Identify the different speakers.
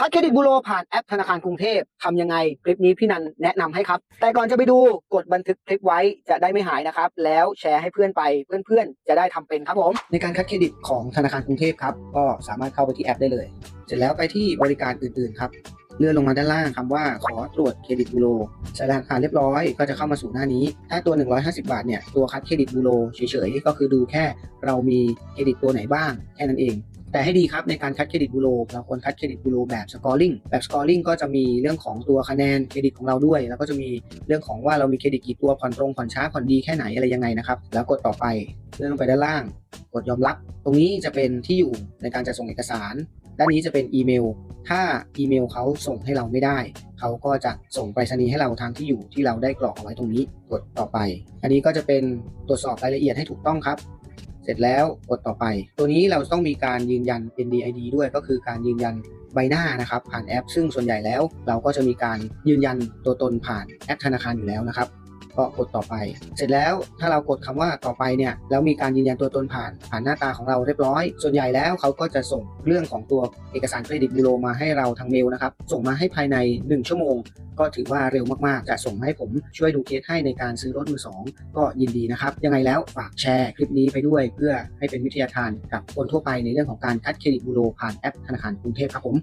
Speaker 1: คัดเครดิตบูโรผ่านแอปธนาคารกรุงเทพทำยังไง คลิปนี้พี่นันแนะนำให้ครับ แต่ก่อนจะไปดูกดบันทึกคลิปไว้จะได้ไม่หายนะครับ แล้วแชร์ให้เพื่อนไปเพื่อนๆ จะได้ทำเป็นครับผม ในการคัดเครดิตของธนาคารกรุงเทพครับ ก็สามารถเข้าไปที่แอปได้เลย เสร็จแล้วไปที่บริการอื่นๆครับเลื่อนลงมาด้านล่างคำว่าขอตรวจเครดิตบูโรใช้รหัสผ่านเรียบร้อยก็จะเข้ามาสู่หน้านี้ ถ้าตัว 150 บาทเนี่ย ตัวคัดเครดิตบูโรเฉยๆ ก็คือดูแค่เรามีเครดิตตัวไหนบ้าง แค่นั้นเอง แต่ให้ดีครับในการคัดเครดิตบูโรเราควรคัดเครดิตบูโรแบบสกอร์ลิงแบบสกอร์ลิงก็จะมีเรื่องของตัวคะแนนเครดิตของเราด้วย แล้วก็จะมีเรื่องของว่าเรามีเครดิตกี่ตัวผ่อนตรงผ่อนช้าผ่อนดีแค่ไหนอะไรยังไงนะครับแล้วกดต่อไปเลื่อนลงไปด้านล่าง กดยอมรับ ตรงนี้จะเป็นที่อยู่ในการจัดส่งเอกสาร ด้านนี้จะเป็นอีเมล ถ้าอีเมลเขาส่งให้เราไม่ได้ เขาก็จะส่งไปรษณีย์ให้เราทางที่อยู่ที่เราได้กรอกเอาไว้ตรงนี้ กดต่อไป อันนี้ก็จะเป็นตรวจสอบรายละเอียดให้ถูกต้องครับ สร็จแล้วกดต่อไป ตัวนี้เราต้องมีการยืนยัน NDID ด้วยก็คือการยืนยันใบหน้านะครับผ่านแอป ซึ่งส่วนใหญ่แล้วเราก็จะมีการยืนยันตัวตนผ่านแอปธนาคารอยู่แล้วนะครับ ก็กดต่อไป เสร็จแล้วถ้าเรากดคำว่าต่อไปเนี่ยแล้วมีการยืนยันตัวตนผ่านผ่านหน้าตาของเราเรียบร้อย ส่วนใหญ่แล้วเขาก็จะส่งเรื่องของตัวเอกสารเครดิตบูโรมาให้เราทางเมลนะครับส่งมาให้ภายใน 1 ชั่วโมง ก็ถือว่าเร็วมากๆ จะส่งให้ผมช่วยดูเคสให้ในการซื้อรถมือสองก็ยินดีนะครับ ยังไงแล้วฝากแชร์คลิปนี้ไปด้วย เพื่อให้เป็นวิทยาทานกับคนทั่วไปในเรื่องของการคัดเครดิตบูโรผ่านแอปธนาคารกรุงเทพครับผม